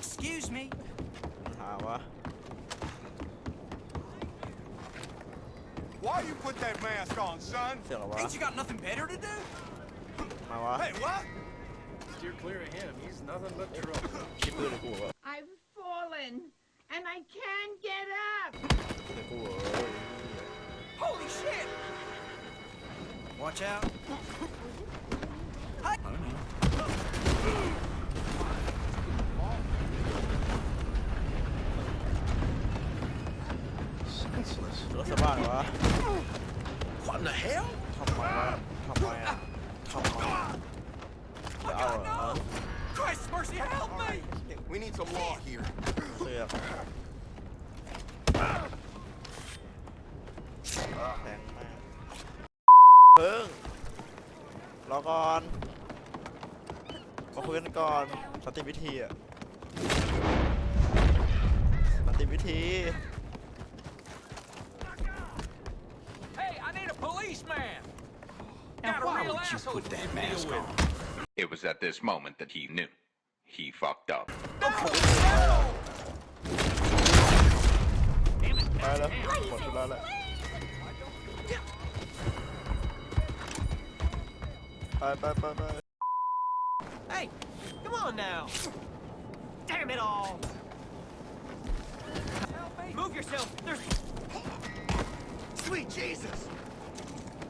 Excuse me. หาวะ Why you put that mask on, son? เสียงอะไรวะ Ain't you got nothing better to do? มาวะ Hey, what? Steer clear of him. He's nothing but trouble. คิดปืนเลยกูเหรอ I've fallen and I can't get up. เดี๋ยวกูเหรอ Holy shit! Watch out. I don't know. รถสบ้านวะ What in the hell? ทำไมวะทำไมอะทำไมจะเอาเหรอ Christ mercy, help me! We need some law here. เสือกแทงแม่งเพิ่งรอก่อนมาคุยกันก่อนสันติวิธีอะสันติวิธี Hey, I need a policeman. Now, Got a why real would you asshole put to that deal mask with. on? It was at this moment that he knew. He fucked up. ไปแล้วหมดเวลาแล้วไปไปไปไป Hey, come on now. Damn it all. Move yourself. There's Sweet Jesus!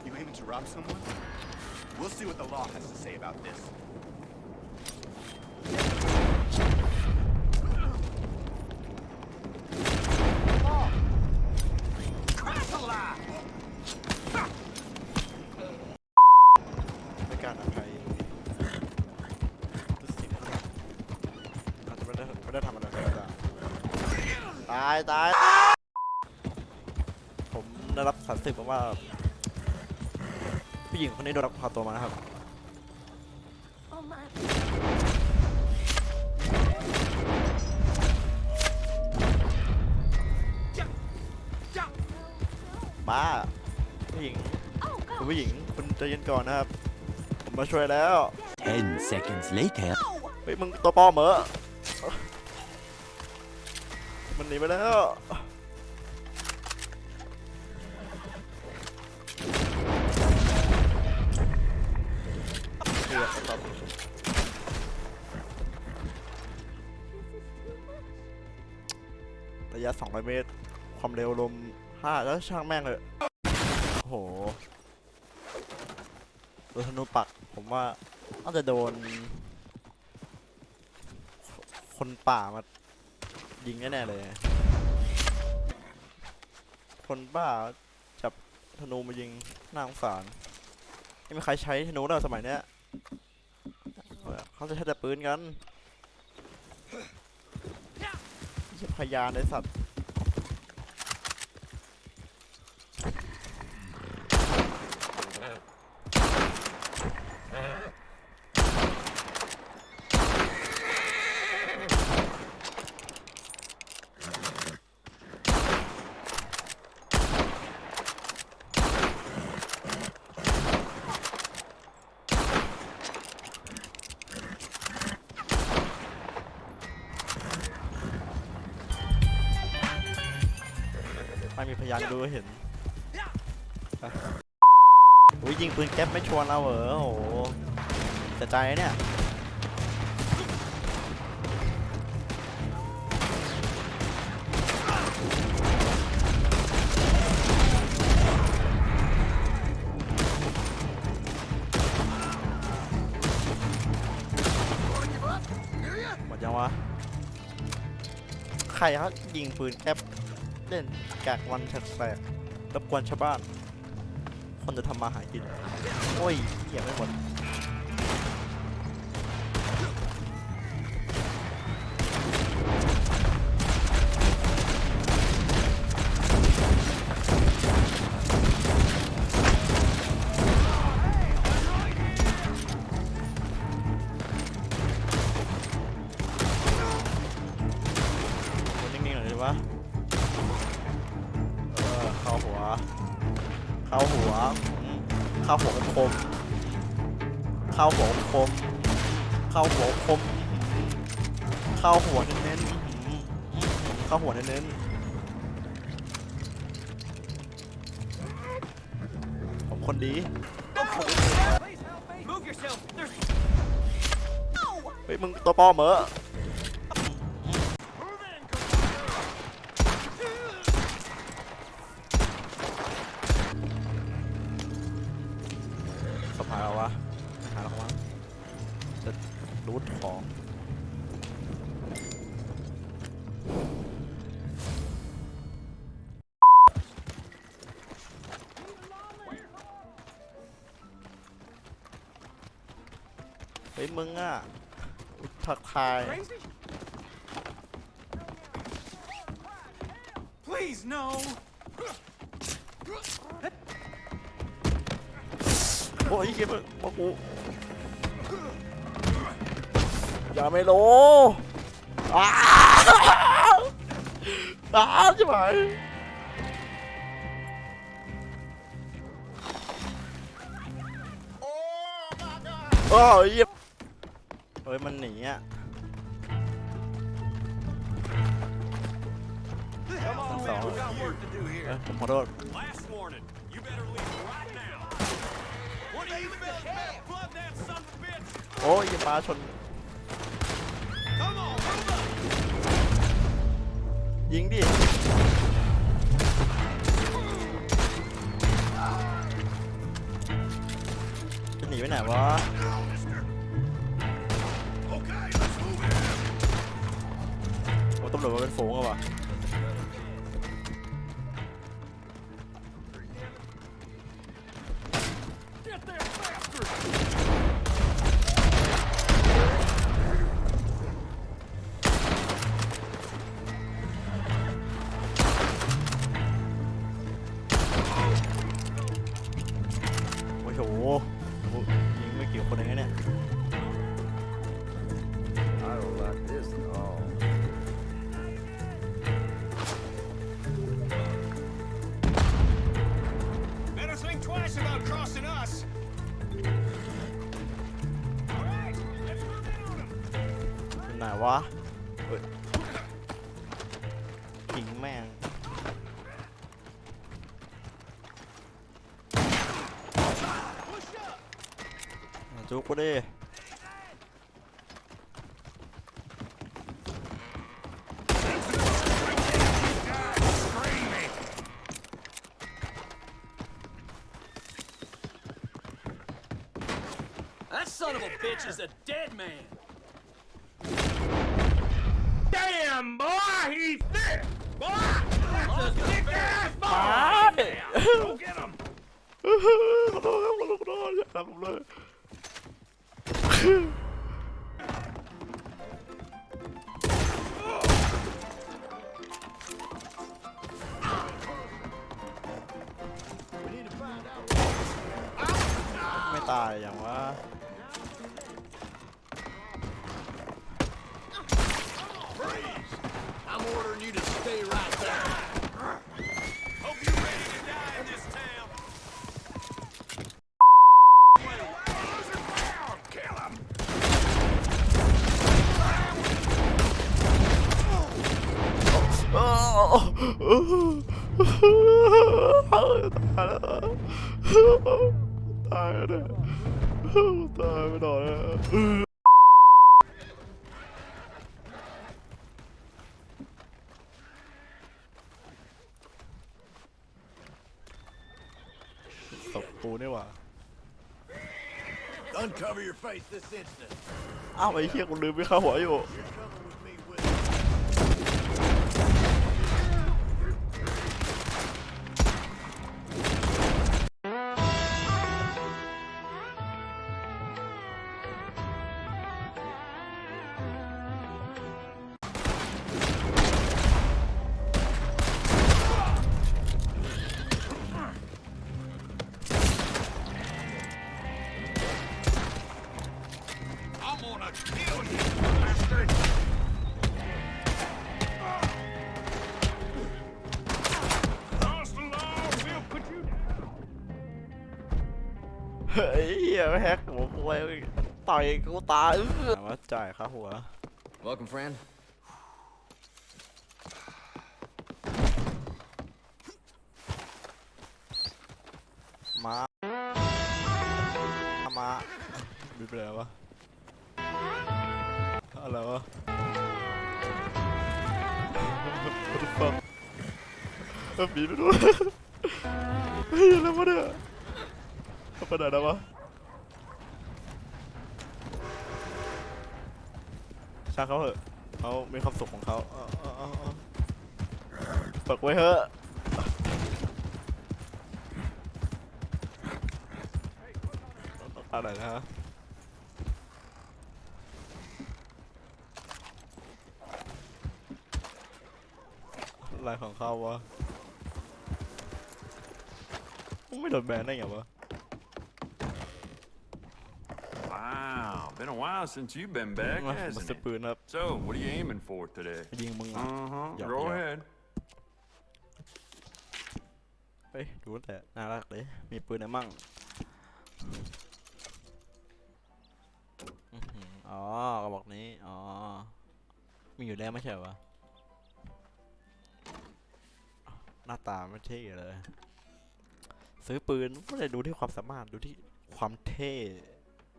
You aiming to rob someone? We'll see what the law has to say about this. Christ alive. ไม่กล้ารอภัยรู้สึกอาจจะ ไม่ได้ไม่ได้ทำอะไรก็ได้ตายตาย ผมได้รับสารสืบมาว่า ผู้หญิงคนนี้โดนลักพาตัวมานะครับ Oh my. บ้าผู้หญิง Oh คุณ God. ผู้หญิงคุณใจเย็นก่อนนะครับ ผมมาช่วยแล้ว Ten seconds later. เฮ้ยมึงตัวปลอมเหรอ มันหนีไปแล้วเกือบครับระยะ 200 เมตร ความเร็วลม5แล้วช่างแม่งเลย โอ้โหโดนธนูปัก ผมว่าน่าจะโดน คนป่ามา ยิงแน่ๆเลย คนบ้าจับธนูมายิงน่าสงสารไม่มีใครใช้ธนูแล้วสมัยเนี้ยเขาจะใช้แต่ปืนกันใช่พยานในสัตว์ ไม่มีพยานดูเห็นอุ้ยยิงปืนแก๊ปไม่ชวนเราเหรอโอ้โหเสียใจเนี่ยหมดยังวะ ใครเขายิงปืนแก๊ป เล่นกากวันแสกๆรบกวนชาวบ้าน คนจะทำมาหากิน โอ้ยเหี้ยไม่หมด เข้าหัวคม เข้าหัวคม เข้าหัวเน้นๆเข้าหัวเน้นๆผมคนดีเฮ้ยมึงตัวปอมเหมอ รูดของเฮ้ยมึงอะทักทาย crazy. Please no. โอ้ยเกมมึงมากู อย่าไม่โลอ้าอ้าใช่ไหมโอ้ยเฮ้ย มันหนีอะสองผมขอโทษโอ้ยมาชน ยิงดิ จะหนีไปไหนวะ โอ้ตำรวจมาเป็นฝูงอะวะ นไหนวะเฮ้ยทิ้งแม่งอ่ะจุกกูดิ That son of a bitch is a dead man. ตายขอโทษครับขอโทษขอโทษอย่าทำผมเลย ไม่ตายอย่างว ตายแล้วตายแล้วตายไปหน่อแล้วตบปูนี่หว่า Uncover your face this instant. อ้าวไอ้เหี้ยกูลืมไปเข้าหัวอยู่ You're coming with me เฮ้ยเหี้ยแฮกหัวกูไว้ต่อยกูตายเออว่าจ่ายค่าหัว Welcome, friend. มา มาบีบไปแล้ววะอะไรวะ What the fuck เออบีบไปด้วยเฮ้ยอะไรวะเนี่ย เอาไปไหนแล้ววะช่างเขาเหอะเขามีความสุขของเขาเอาเอาเอาเอาเปิดไว้เถอะอะไรนะฮะอะไรของเขาวะ ไม่โดนแบนได้ไงวะ Wow, been a while since you've been back, มัน hasn't ซื้อ it? ปืนครับ So, what are you aiming for today? ยิงมึงอะ Uh huh. Yeah, Go yeah. ahead. เฮ้ยดูแต่น่ารักเลยมีปืนอะไรมั่งอื้อหืออ๋อกระบอกนี้ อ๋อ มีอยู่แล้วไม่ใช่เหรอวะหน้าตาไม่เท่เลย ซื้อปืนไม่ได้ดูที่ความสามารถดูที่ความเท่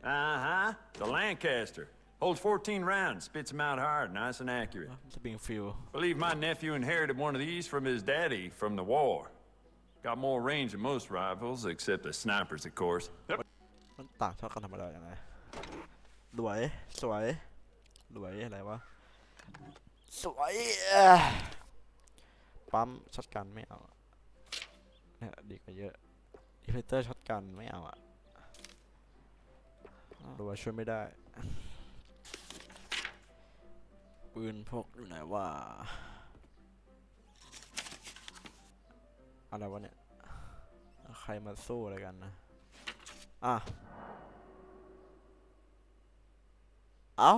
Uh huh. The Lancaster. Holds 14 rounds, spits them out hard, nice and accurate. สปริงฟิล Believe my nephew inherited one of these from his daddy from the war. Got more range than most rifles, except the snipers, of course. มันต่างชอบกันธรรมดาอย่างไรสวย สวย สวยอะไรวะ สวยเอ้ยปั๊มช็อตกันไม่เอาอะเนี่ยดีกว่าเยอะดีเพเตอร์ช็อตกันไม่เอาอะ หรือว่าช่วยไม่ได้ ปืนพกอยู่ไหนว่าอะไรวะเนี่ย ใครมาสู้อะไรกันนะ อะ เอ้า